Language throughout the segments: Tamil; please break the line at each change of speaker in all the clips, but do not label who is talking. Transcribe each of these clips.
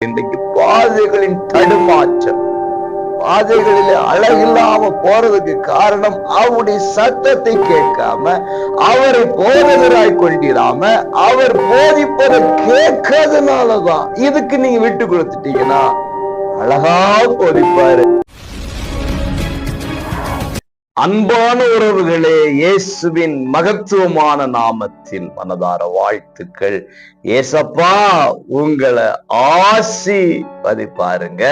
இன்றைக்கு பாதைகளின் தடுமாற்றம். பாதைகளிலே அழகில்லாம போறதுக்கு காரணம் அவருடைய சத்தத்தை கேட்காம அவரை போதகராய் கொண்டிராம அவர் போதிப்பதை கேட்கறதுனாலதான் இதுக்கு நீங்க விட்டு கொடுத்துட்டீங்கன்னா அழகா போதிப்பாரு. அன்பான உறவுகளே இயேசுவின் மகத்துவமான நாமத்தில் மனதார வாழ்த்துக்கள். ஏசப்பா உங்களை ஆசி பதி பாருங்க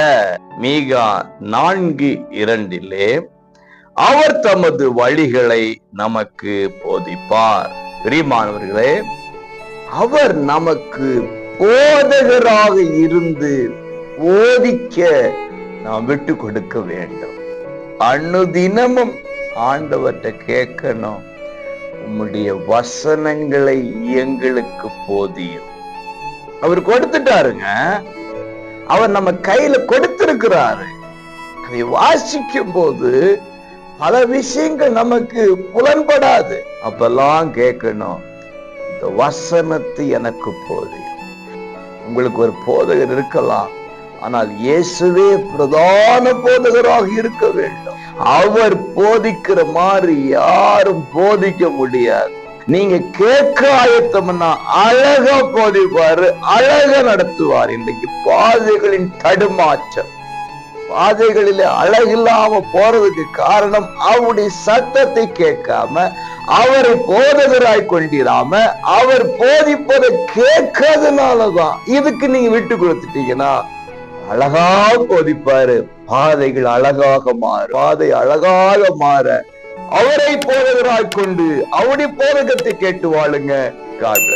மீகா நான்கு இரண்டிலே அவர் தமது வழிகளை நமக்கு போதிப்பார். பிரியமானவர்களே அவர் நமக்கு போதகராக இருந்து போதிக்க நாம் விட்டு கொடுக்க வேண்டும். அனுதினமும் ஆண்டவர்கிட்ட கேட்கணும். உம்முடைய வசனங்களை எங்களுக்கு போதியும். அவர் கொடுத்துட்டாருங்க. அவர் நம்ம கையில கொடுத்திருக்கிறாரு. அதை வாசிக்கும் போது பல விஷயங்கள் நமக்கு புலன்படாது. அப்பெல்லாம் கேட்கணும் இந்த வசனத்தை எனக்கு போதியும். உங்களுக்கு ஒரு போதகர் இருக்கலாம். ஆனால் இயேசுவே பிரதான போதகராக இருக்க வேண்டும். அவர் போதிக்கிற மாதிரி யாரும் போதிக்க முடியாது. நீங்க கேட்க ஆயத்தம்னா அழகா போதிப்பாரு அழகா நடத்துவார். இன்றைக்கு பாதைகளின் தடுமாற்றம். பாதைகளிலே அழகில்லாம போறதுக்கு காரணம் அவருடைய சத்தத்தை கேட்காம அவரை போதகராய் கொண்டிராம அவர் போதிப்பதை கேட்காதனாலதான். இதுக்கு நீங்க விட்டு கொடுத்துட்டீங்கன்னா அழகா போதிப்பாரு. பாதைகள் அழகாக மாற பாதை அழகாக மாற. அவரை போதகராய் கொண்டு அவருடைய போதகத்தை கேட்டு வாழுங்க. காட்